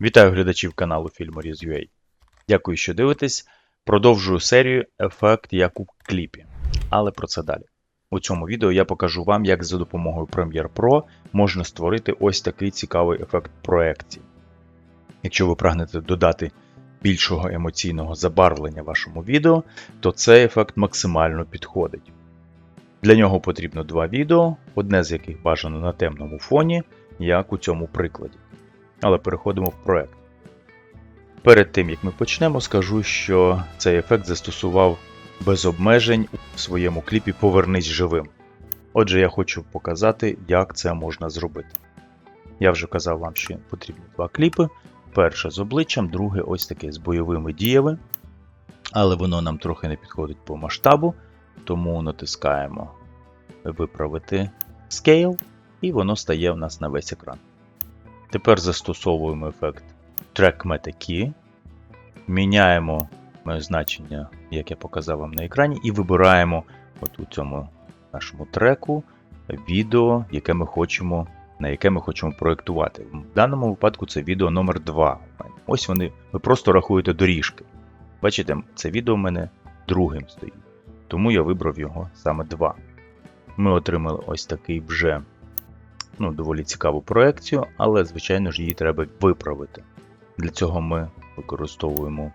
Вітаю глядачів каналу Filmorіз.ua. Дякую, що дивитесь. Продовжую серію Ефект як у кліпі. Але про це далі. У цьому відео я покажу вам, як за допомогою Premiere Pro можна створити ось такий цікавий ефект проекції. Якщо ви прагнете додати більшого емоційного забарвлення вашому відео, то цей ефект максимально підходить. Для нього потрібно два відео, одне з яких бажано на темному фоні, як у цьому прикладі. Але переходимо в проект. Перед тим як ми почнемо, скажу, що цей ефект застосував без обмежень у своєму кліпі Повернись живим. Отже, я хочу показати, як це можна зробити. Я вже казав вам, що потрібні два кліпи. Перше з обличчям, друге ось таке з бойовими діями. Але воно нам трохи не підходить по масштабу, тому натискаємо Виправити Scale, і воно стає в нас на весь екран. Тепер застосовуємо ефект Track міняємо значення, як я показав вам на екрані, і вибираємо от у цьому нашому треку відео, яке ми хочемо, на яке ми хочемо проєктувати. В даному випадку це відео номер 2 Ось вони, ви просто рахуєте доріжки. Бачите, це відео в мене другим стоїть. Тому я вибрав його саме 2. Ми отримали ось такий вже ну, доволі цікаву проекцію, але, звичайно ж, її треба виправити. Для цього ми використовуємо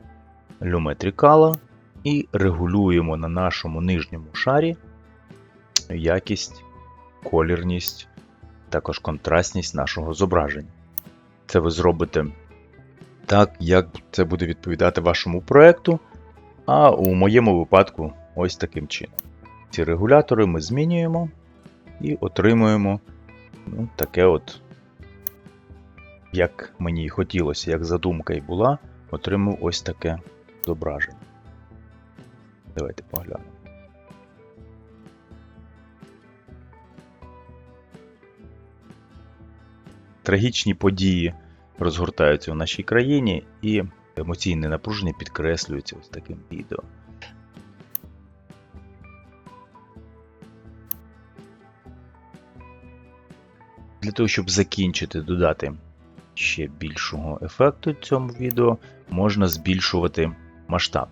Lumetricala і регулюємо на нашому нижньому шарі якість, колірність, також контрастність нашого зображення. Це ви зробите так, як це буде відповідати вашому проєкту, а у моєму випадку ось таким чином. Ці регулятори ми змінюємо і отримуємо ну, таке от, як мені хотілося, як задумка і була, отримав ось таке зображення. Давайте поглянемо. Трагічні події розгортаються у нашій країні і емоційне напруження підкреслюється ось таким відео. Для того, щоб закінчити, додати ще більшого ефекту цьому відео, можна збільшувати масштаб.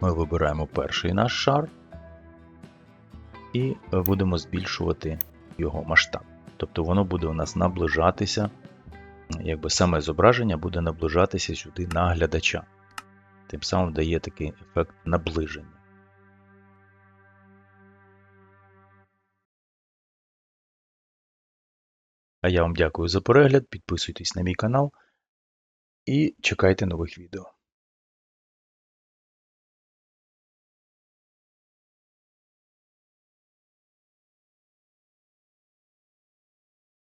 Ми вибираємо перший наш шар і будемо збільшувати його масштаб. Тобто воно буде у нас наближатися, якби саме зображення буде наближатися сюди на глядача. Тим самим дає такий ефект наближення. А я вам дякую за перегляд, підписуйтесь на мій канал і чекайте нових відео.